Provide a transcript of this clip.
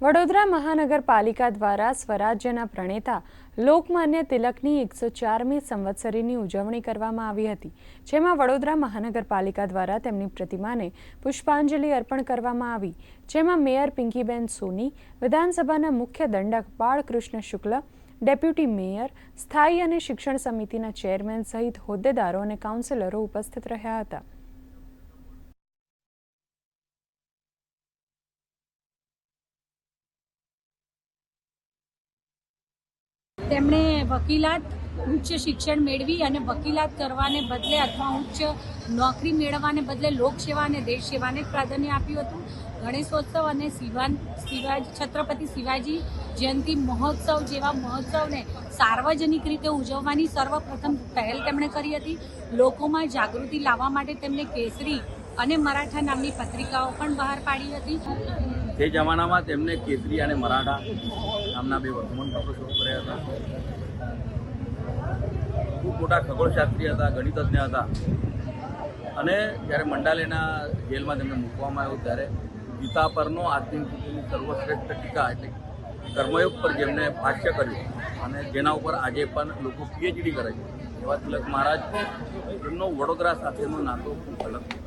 વડોદરા મહાનગરપાલિકા દ્વારા સ્વરાજ્યના પ્રણેતા લોકમાન્ય તિલકની એકસો ચારમી સંવત્સરીની ઉજવણી કરવામાં આવી હતી, જેમાં વડોદરા મહાનગરપાલિકા દ્વારા તેમની પ્રતિમાને પુષ્પાંજલિ અર્પણ કરવામાં આવી, જેમાં મેયર પિંકીબેન સોની, વિધાનસભાના મુખ્ય દંડક બાળકૃષ્ણ શુક્લ, ડેપ્યુટી મેયર, સ્થાયી અને શિક્ષણ સમિતિના ચેરમેન સહિત હોદ્દેદારો અને કાઉન્સિલરો ઉપસ્થિત રહ્યા હતા. તેમણે વકીલાત ઉચ્ચ શિક્ષણ મેળવી અને વકીલાત કરવાને બદલે અથવા ઉચ્ચ નોકરી મેળવવાને બદલે લોકસેવા અને દેશ સેવાને પ્રાધાન્ય આપ્યું હતું. ગણેશોત્સવ અને શિવાન, શિવાજી, છત્રપતિ શિવાજી જયંતિ મહોત્સવ જેવા મહોત્સવને સાર્વજનિક રીતે ઉજવવાની સર્વપ્રથમ પહેલ તેમણે કરી હતી. લોકોમાં જાગૃતિ લાવવા માટે તેમણે કેસરી અને મરાઠા નામની પત્રિકાઓ પણ બહાર પાડી હતી. તે જમાનામાં તેમને કેસરી અને મરાઠા નામના બે વર્તમાનપત્રો શરૂ કર્યા હતા. ખૂબ મોટા ખગોળશાસ્ત્રી હતા, ગણિતજ્ઞ હતા. અને જ્યારે મંડાલેના જેલમાં તેમને મૂકવામાં આવ્યું ત્યારે ગીતા પરનો સુધીની સર્વશ્રેષ્ઠ ટીકા એટલે કર્મયોગ પર જેમણે ભાષ્ય કર્યું અને જેના ઉપર આજે પણ લોકો પીએચડી કરે છે. એવા તિલક મહારાજ એમનો વડોદરા સાથેનો નાતો ખૂબ અલગ છે.